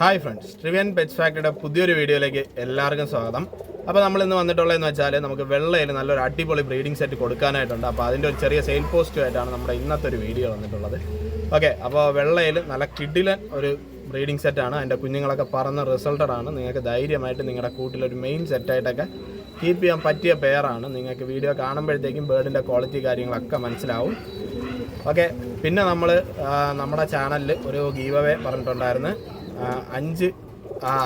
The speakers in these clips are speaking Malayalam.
ഹായ് ഫ്രണ്ട്സ് ട്രിവിയൻ പെറ്റ്സ് ഫാക്ടറിയുടെ പുതിയൊരു വീഡിയോയിലേക്ക് എല്ലാവർക്കും സ്വാഗതം. അപ്പോൾ നമ്മൾ ഇന്ന് വന്നിട്ടുള്ളതെന്ന് വെച്ചാൽ നമുക്ക് വെള്ളയിൽ നല്ലൊരു അടിപൊളി ബ്രീഡിംഗ് സെറ്റ് കൊടുക്കാനായിട്ടുണ്ട്. അപ്പോൾ അതിന്റെ ഒരു ചെറിയ സെയിൽ പോസ്റ്റുമായിട്ടാണ് നമ്മുടെ ഇന്നത്തെ ഒരു വീഡിയോ വന്നിട്ടുള്ളത്. ഓക്കെ അപ്പോൾ വെള്ളയിൽ നല്ല കിഡിലൻ ഒരു ബ്രീഡിംഗ് സെറ്റാണ് അതിന്റെ കുഞ്ഞുങ്ങളൊക്കെ പറഞ്ഞ റിസൾട്ടറാണ് നിങ്ങൾക്ക് ധൈര്യമായിട്ട് നിങ്ങളുടെ കൂട്ടിലൊരു മെയിൻ സെറ്റായിട്ടൊക്കെ കീപ്പ് ചെയ്യാൻ പറ്റിയ പെയറാണ് നിങ്ങൾക്ക് വീഡിയോ കാണുമ്പോഴത്തേക്കും ബേർഡിന്റെ ക്വാളിറ്റി കാര്യങ്ങളൊക്കെ മനസ്സിലാവും. ഓക്കെ പിന്നെ നമ്മൾ നമ്മുടെ ചാനലിൽ ഒരു ഗീവ് അവേ പറഞ്ഞിട്ടുണ്ടായിരുന്നു. അഞ്ച്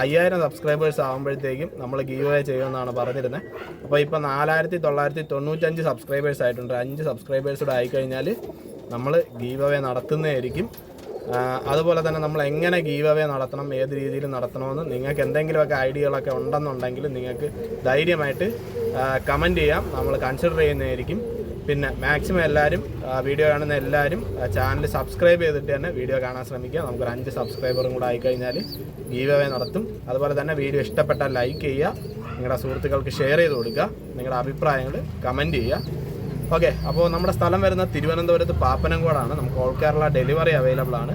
അയ്യായിരം സബ്സ്ക്രൈബേഴ്സ് ആകുമ്പോഴത്തേക്കും നമ്മൾ ഗീവ് അവേ ചെയ്യുമെന്നാണ് പറഞ്ഞിരുന്നത് അപ്പോൾ ഇപ്പോൾ നാലായിരത്തി തൊള്ളായിരത്തി തൊണ്ണൂറ്റഞ്ച് സബ്സ്ക്രൈബേഴ്സ് ആയിട്ടുണ്ട്. അഞ്ച് സബ്സ്ക്രൈബേഴ്സ് കൂടെ ആയിക്കഴിഞ്ഞാൽ നമ്മൾ ഗീവ് അവേ നടത്തുന്നതായിരിക്കും അതുപോലെ തന്നെ നമ്മൾ എങ്ങനെ ഗീവ് അവേ നടത്തണം ഏത് രീതിയിൽ നടത്തണമെന്ന് നിങ്ങൾക്ക് എന്തെങ്കിലുമൊക്കെ ഐഡിയകളൊക്കെ ഉണ്ടെന്നുണ്ടെങ്കിൽ നിങ്ങൾക്ക് ധൈര്യമായിട്ട് കമന്റ് ചെയ്യാം. നമ്മൾ കൺസിഡർ ചെയ്യുന്നതായിരിക്കും. പിന്നെ മാക്സിമം എല്ലാവരും വീഡിയോ കാണുന്ന എല്ലാവരും ചാനൽ സബ്സ്ക്രൈബ് ചെയ്തിട്ട് തന്നെ വീഡിയോ കാണാൻ ശ്രമിക്കുക. നമുക്കൊരു അഞ്ച് സബ്സ്ക്രൈബറും കൂടെ ആയിക്കഴിഞ്ഞാൽ ഗീവ് അവേ നടത്തും. അതുപോലെ തന്നെ വീഡിയോ ഇഷ്ടപ്പെട്ടാൽ ലൈക്ക് ചെയ്യുക. നിങ്ങളുടെ സുഹൃത്തുക്കൾക്ക് ഷെയർ ചെയ്ത് കൊടുക്കുക. നിങ്ങളുടെ അഭിപ്രായങ്ങൾ കമന്റ് ചെയ്യുക. ഓക്കെ അപ്പോൾ നമ്മുടെ സ്ഥലം വരുന്ന തിരുവനന്തപുരത്ത് പാപ്പനംകോടാണ്. നമുക്ക് ഓൾ കേരള ഡെലിവറി അവൈലബിൾ ആണ്.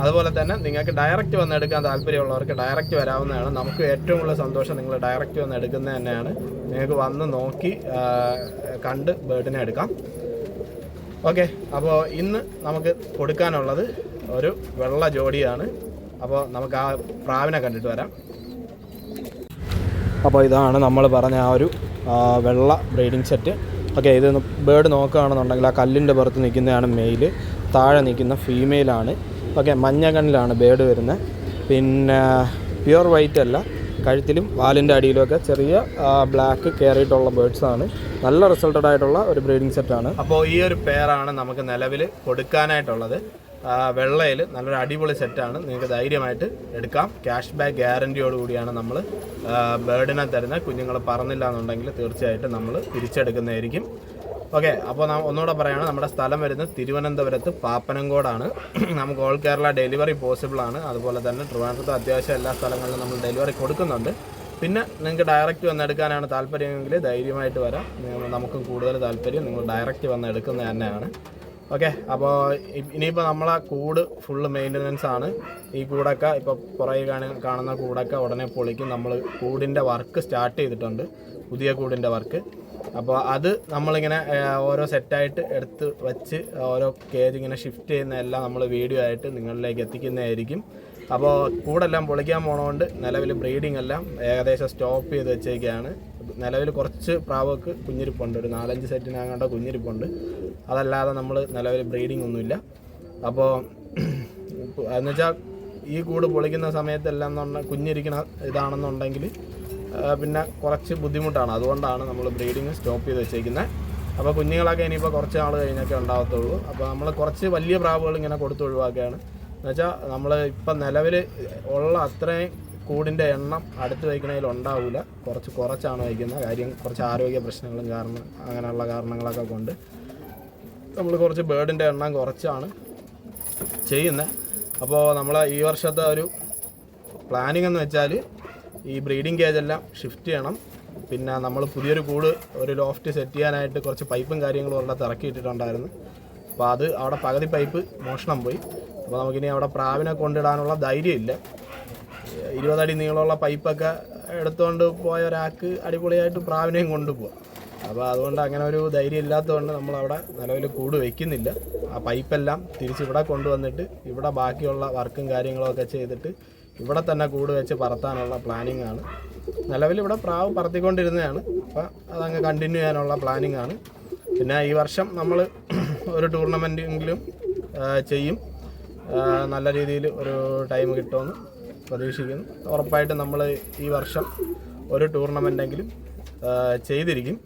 അതുപോലെ തന്നെ നിങ്ങൾക്ക് ഡയറക്റ്റ് വന്ന് എടുക്കാൻ താല്പര്യമുള്ളവർക്ക് ഡയറക്റ്റ് വരാവുന്നതാണ്. നമുക്ക് ഏറ്റവും കൂടുതൽ സന്തോഷം നിങ്ങൾ ഡയറക്റ്റ് വന്ന് എടുക്കുന്നത് തന്നെയാണ്. നിങ്ങൾക്ക് വന്ന് നോക്കി കണ്ട് ബേർഡിനെ എടുക്കാം. ഓക്കെ അപ്പോൾ ഇന്ന് നമുക്ക് കൊടുക്കാനുള്ളത് ഒരു വെള്ള ജോഡിയാണ്. അപ്പോൾ നമുക്ക് ആ പ്രാവിനെ കണ്ടിട്ട് വരാം. അപ്പോൾ ഇതാണ് നമ്മൾ പറഞ്ഞ ആ ഒരു വെള്ള ബ്രീഡിംഗ് സെറ്റ് ഓക്കെ ഇത് ബേർഡ് നോക്കുകയാണെന്നുണ്ടെങ്കിൽ ആ കല്ലിന്റെ പുറത്ത് നിൽക്കുന്നതാണ് മെയിൽ താഴെ നിൽക്കുന്ന ഫീമെയിലാണ് ഓക്കെ മഞ്ഞ കണ്ണിലാണ് ബേഡ് വരുന്നത്. പിന്നെ പ്യുവർ വൈറ്റ് അല്ല കഴുത്തിലും വാലിന്റെ അടിയിലുമൊക്കെ ചെറിയ ബ്ലാക്ക് കയറിയിട്ടുള്ള ബേർഡ്സ് ആണ്. നല്ല റിസൾട്ടഡ് ആയിട്ടുള്ള ഒരു ബ്രീഡിംഗ് സെറ്റാണ് അപ്പോൾ ഈ ഒരു പെയറാണ് നമുക്ക് നിലവിൽ കൊടുക്കാനായിട്ടുള്ളത്. വെള്ളയിൽ നല്ലൊരു അടിപൊളി സെറ്റാണ് നിങ്ങൾക്ക് ധൈര്യമായിട്ട് എടുക്കാം. ക്യാഷ് ബാക്ക് ഗ്യാരന്റിയോട് കൂടിയാണ് നമ്മൾ ബേർഡിനെ തരുന്നത്. കുഞ്ഞുങ്ങൾ പറന്നില്ല എന്നുണ്ടെങ്കിൽ തീർച്ചയായിട്ടും നമ്മൾ തിരിച്ചെടുക്കുന്നതായിരിക്കും. ഓക്കെ അപ്പോൾ നാം ഒന്നുകൂടെ പറയുകയാണ് നമ്മുടെ സ്ഥലം വരുന്നത് തിരുവനന്തപുരത്ത് പാപ്പനംകോടാണ്. നമുക്ക് ഓൾ കേരള ഡെലിവറി പോസിബിൾ ആണ് അതുപോലെ തന്നെ ട്രിവാൻഡ്രത്ത് അത്യാവശ്യം എല്ലാ സ്ഥലങ്ങളിലും നമ്മൾ ഡെലിവറി കൊടുക്കുന്നുണ്ട്. പിന്നെ നിങ്ങൾക്ക് ഡയറക്റ്റ് വന്ന് എടുക്കാനാണ് താല്പര്യമെങ്കിൽ ധൈര്യമായിട്ട് വരാം. നമുക്ക് കൂടുതൽ താല്പര്യം നിങ്ങൾ ഡയറക്റ്റ് വന്ന് എടുക്കുന്നത് തന്നെയാണ്. ഓക്കെ അപ്പോൾ ഇനിയിപ്പോൾ നമ്മളെ കൂട് ഫുള്ള് മെയിന്റനൻസ് ആണ്. ഈ കൂടൊക്കെ ഇപ്പോൾ പുറകെ കാണി കാണുന്ന കൂടൊക്കെ ഉടനെ പൊളിക്കും. നമ്മൾ കൂടിന്റെ വർക്ക് സ്റ്റാർട്ട് ചെയ്തിട്ടുണ്ട്. പുതിയ കൂടിന്റെ വർക്ക്. അപ്പോൾ അത് നമ്മളിങ്ങനെ ഓരോ സെറ്റായിട്ട് എടുത്ത് വെച്ച് ഓരോ കേജ് ഇങ്ങനെ ഷിഫ്റ്റ് ചെയ്യുന്ന എല്ലാം നമ്മൾ വീഡിയോ ആയിട്ട് നിങ്ങളിലേക്ക് എത്തിക്കുന്നതായിരിക്കും. അപ്പോൾ കൂടെല്ലാം പൊളിക്കാൻ പോണതുകൊണ്ട് നിലവിൽ ബ്രീഡിംഗ് എല്ലാം ഏകദേശം സ്റ്റോപ്പ് ചെയ്ത് വെച്ചേക്കാണ്. നിലവിൽ കുറച്ച് പ്രാവക്ക് കുഞ്ഞിരിപ്പുണ്ട്. ഒരു നാലഞ്ച് സെറ്റിനാകേണ്ട കുഞ്ഞിരിപ്പുണ്ട്. അതല്ലാതെ നമ്മൾ നിലവിൽ ബ്രീഡിംഗ് ഒന്നുമില്ല. അപ്പോൾ എന്നുവെച്ചാൽ ഈ കൂട് പൊളിക്കുന്ന സമയത്തെല്ലാം കുഞ്ഞിരിക്കുന്ന ഇതാണെന്നുണ്ടെങ്കിൽ പിന്നെ കുറച്ച് ബുദ്ധിമുട്ടാണ്. അതുകൊണ്ടാണ് നമ്മൾ ബ്രീഡിങ് സ്റ്റോപ്പ് ചെയ്ത് വെച്ചേക്കുന്നത് അപ്പോൾ കുഞ്ഞുങ്ങളൊക്കെ ഇനിയിപ്പോൾ കുറച്ച് നാൾ കഴിഞ്ഞൊക്കെ ഉണ്ടാകത്തുള്ളൂ അപ്പോൾ നമ്മൾ കുറച്ച് വലിയ പ്രാവുകൾ ഇങ്ങനെ കൊടുത്ത് ഒഴിവാക്കുകയാണ്. എന്നുവെച്ചാൽ നമ്മൾ ഇപ്പം നിലവിൽ ഉള്ള അത്രയും കൂടിന്റെ എണ്ണം അടുത്ത് വയ്ക്കണതിൽ ഉണ്ടാവില്ല കുറച്ച് കുറച്ചാണ് വയ്ക്കുന്നത് കാര്യം. കുറച്ച് ആരോഗ്യ പ്രശ്നങ്ങളും കാരണം അങ്ങനെയുള്ള കാരണങ്ങളൊക്കെ കൊണ്ട് നമ്മൾ കുറച്ച് ബേർഡിന്റെ എണ്ണം കുറച്ചാണ് ചെയ്യുന്നത് അപ്പോൾ നമ്മൾ ഈ വർഷത്തെ ഒരു പ്ലാനിങ് എന്ന് വെച്ചാൽ ഈ ബ്രീഡിംഗ് കേജ് എല്ലാം ഷിഫ്റ്റ് ചെയ്യണം. പിന്നെ നമ്മൾ പുതിയൊരു കൂട് ഒരു ലോഫ്റ്റ് സെറ്റ് ചെയ്യാനായിട്ട് കുറച്ച് പൈപ്പും കാര്യങ്ങളും ഉള്ളത് ഇറക്കിയിട്ടിട്ടുണ്ടായിരുന്നു അപ്പോൾ അത് അവിടെ പകുതി പൈപ്പ് മോഷണം പോയി. അപ്പോൾ നമുക്കിനി അവിടെ പ്രാവിനെ കൊണ്ടിടാനുള്ള ധൈര്യമില്ല. ഇരുപതടി നീളമുള്ള പൈപ്പൊക്കെ എടുത്തുകൊണ്ട് പോയ ഒരാൾക്ക് അടിപൊളിയായിട്ട് പ്രാവിനെയും കൊണ്ടുപോകാം അപ്പോൾ അതുകൊണ്ട് അങ്ങനെ ഒരു ധൈര്യം ഇല്ലാത്തതുകൊണ്ട് നമ്മളവിടെ നിലവിൽ കൂട് വയ്ക്കുന്നില്ല ആ പൈപ്പെല്ലാം തിരിച്ച് ഇവിടെ കൊണ്ടുവന്നിട്ട് ഇവിടെ ബാക്കിയുള്ള വർക്കും കാര്യങ്ങളൊക്കെ ചെയ്തിട്ട് ഇവിടെ തന്നെ കൂട് വെച്ച് പറത്താനുള്ള പ്ലാനിങ് ആണ്. നിലവിൽ ഇവിടെ പ്രാവ് പറത്തിക്കൊണ്ടിരുന്നതാണ്. അപ്പോൾ അതങ്ങ് കണ്ടിന്യൂ ചെയ്യാനുള്ള പ്ലാനിങ് ആണ്. പിന്നെ ഈ വർഷം നമ്മൾ ഒരു ടൂർണമെന്റെങ്കിലും ചെയ്യും. നല്ല രീതിയിൽ ഒരു ടൈം കിട്ടുമെന്ന് പ്രതീക്ഷിക്കുന്നു. ഉറപ്പായിട്ട് നമ്മൾ ഈ വർഷം ഒരു ടൂർണമെന്റെങ്കിലും ചെയ്തിരിക്കും.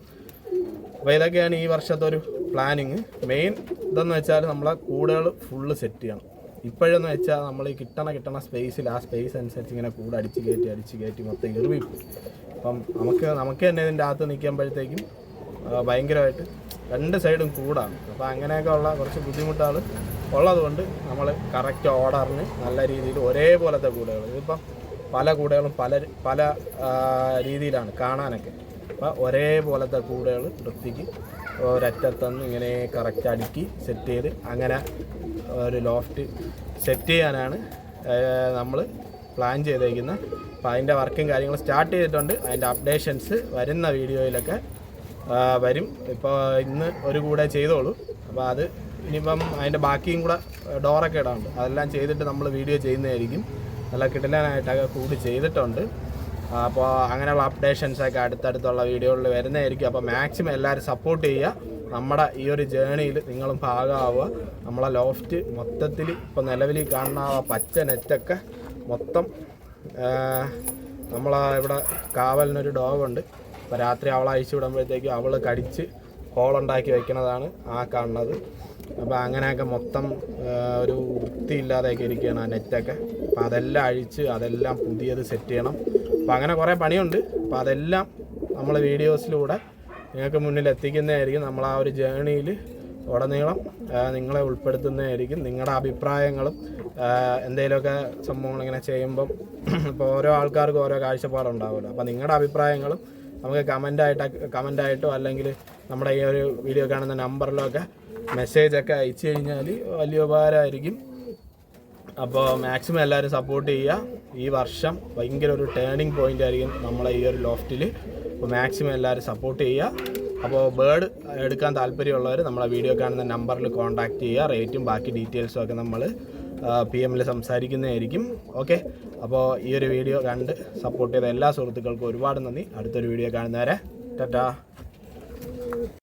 അപ്പോൾ ഇതൊക്കെയാണ് ഈ വർഷത്തെ ഒരു പ്ലാനിങ് മെയിൻ ഇതെന്ന് വെച്ചാൽ നമ്മളെ കൂടുകൾ ഫുള്ള് സെറ്റ് ചെയ്യണം. ഇപ്പോഴെന്ന് വെച്ചാൽ നമ്മൾ ഈ കിട്ടണ കിട്ടണ സ്പേസിൽ ആ സ്പേസ് അനുസരിച്ച് ഇങ്ങനെ കൂടെ അടിച്ച് കയറ്റി അടിച്ച് കയറ്റി മൊത്തം എറിവി അപ്പം നമുക്ക് നമുക്ക് തന്നെ ഇതിന്റെ അകത്ത് നിൽക്കുമ്പോഴത്തേക്കും ഭയങ്കരമായിട്ട് രണ്ട് സൈഡും കൂടാണ്. അപ്പോൾ അങ്ങനെയൊക്കെ ഉള്ള കുറച്ച് ബുദ്ധിമുട്ടുകൾ ഉള്ളതുകൊണ്ട് നമ്മൾ കറക്റ്റ് ഓർഡറിന് നല്ല രീതിയിൽ ഒരേപോലത്തെ കൂടുകൾ ഇതിപ്പം പല കൂടുകളും പല പല രീതിയിലാണ് കാണാനൊക്കെ. അപ്പോൾ ഒരേപോലത്തെ കൂടുകൾ വൃത്തിക്ക് ഒരറ്റത്തുനിന്ന് ഇങ്ങനെ കറക്റ്റ് അടുക്കി സെറ്റ് ചെയ്ത് അങ്ങനെ ഒരു ലോഫ്റ്റ് സെറ്റ് ചെയ്യാനാണ് നമ്മൾ പ്ലാൻ ചെയ്തേക്കുന്നത് അപ്പോൾ അതിന്റെ വർക്കും കാര്യങ്ങളും സ്റ്റാർട്ട് ചെയ്തിട്ടുണ്ട്. അതിന്റെ അപ്ഡേഷൻസ് വരുന്ന വീഡിയോയിലൊക്കെ വരും. ഇപ്പോൾ ഇന്ന് ഒരു കൂടെ ചെയ്തോളൂ. അപ്പോൾ അത് ഇനിയിപ്പം അതിന്റെ ബാക്കിയും കൂടെ ഡോറൊക്കെ ഇടാനുണ്ട്. അതെല്ലാം ചെയ്തിട്ട് നമ്മൾ വീഡിയോ ചെയ്യുന്നതായിരിക്കും. നല്ല കിടലാനായിട്ടൊക്കെ കൂടി ചെയ്തിട്ടുണ്ട്. അപ്പോൾ അങ്ങനെയുള്ള അപ്ഡേഷൻസൊക്കെ അടുത്തടുത്തുള്ള വീഡിയോകളിൽ വരുന്നതായിരിക്കും. അപ്പോൾ മാക്സിമം എല്ലാവരും സപ്പോർട്ട് ചെയ്യുക. നമ്മുടെ ഈ ഒരു ജേണിയിൽ നിങ്ങളും ഭാഗമാവുക. നമ്മളെ ലോഫ്റ്റ് മൊത്തത്തിൽ ഇപ്പോൾ നിലവിൽ കാണുന്ന ആ പച്ച നെറ്റൊക്കെ മൊത്തം നമ്മളാ ഇവിടെ കാവലിനൊരു ഡോഗുണ്ട്. അപ്പോൾ രാത്രി അവളെ അഴിച്ചു വിടുമ്പോഴത്തേക്കും അവൾ കടിച്ച് ഹോളുണ്ടാക്കി വയ്ക്കുന്നതാണ് ആ കാണുന്നത്. അപ്പോൾ അങ്ങനെയൊക്കെ മൊത്തം ഒരു വൃത്തിയില്ലാതെയൊക്കെ ഇരിക്കുകയാണ് ആ നെറ്റൊക്കെ അപ്പോൾ അതെല്ലാം അഴിച്ച് അതെല്ലാം പുതിയത് സെറ്റ് ചെയ്യണം. അപ്പോൾ അങ്ങനെ കുറേ പണിയുണ്ട്. അപ്പോൾ അതെല്ലാം നമ്മൾ വീഡിയോസിലൂടെ നിങ്ങൾക്ക് മുന്നിൽ എത്തിക്കുന്നതായിരിക്കും നമ്മൾ ആ ഒരു ജേണിയിൽ ഉടനീളം നിങ്ങളെ ഉൾപ്പെടുത്തുന്നതായിരിക്കും. നിങ്ങളുടെ അഭിപ്രായങ്ങളും എന്തെങ്കിലുമൊക്കെ സംഭവങ്ങൾ ഇങ്ങനെ ചെയ്യുമ്പം ഇപ്പോൾ ഓരോ ആൾക്കാർക്കും ഓരോ കാഴ്ചപ്പാടുണ്ടാവുമല്ലോ. അപ്പോൾ നിങ്ങളുടെ അഭിപ്രായങ്ങളും നമുക്ക് കമന്റായിട്ട് കമന്റായിട്ടോ അല്ലെങ്കിൽ നമ്മുടെ ഈ ഒരു വീഡിയോ കാണുന്ന നമ്പറിലോ ഒക്കെ മെസ്സേജൊക്കെ അയച്ചു കഴിഞ്ഞാൽ വലിയ ഉപകാരമായിരിക്കും. അപ്പോൾ മാക്സിമം എല്ലാവരും സപ്പോർട്ട് ചെയ്യുക. ഈ വർഷം ഭയങ്കര ഒരു ടേണിംഗ് പോയിന്റ് ആയിരിക്കും നമ്മളെ ഈ ഒരു ലോഫ്റ്റിൽ അപ്പോൾ മാക്സിമം എല്ലാവരും സപ്പോർട്ട് ചെയ്യുക. അപ്പോൾ ബേർഡ് എടുക്കാൻ താല്പര്യമുള്ളവർ നമ്മളെ വീഡിയോ കാണുന്ന നമ്പറിൽ കോൺടാക്റ്റ് ചെയ്യുക. റേറ്റും ബാക്കി ഡീറ്റെയിൽസും ഒക്കെ നമ്മൾ പി എമ്മിൽ സംസാരിക്കുന്നതായിരിക്കും. ഓക്കെ അപ്പോൾ ഈ ഒരു വീഡിയോ കണ്ട് സപ്പോർട്ട് ചെയ്ത എല്ലാ സുഹൃത്തുക്കൾക്കും ഒരുപാട് നന്ദി. അടുത്തൊരു വീഡിയോ കാണുന്നവരെ ടാറ്റാ.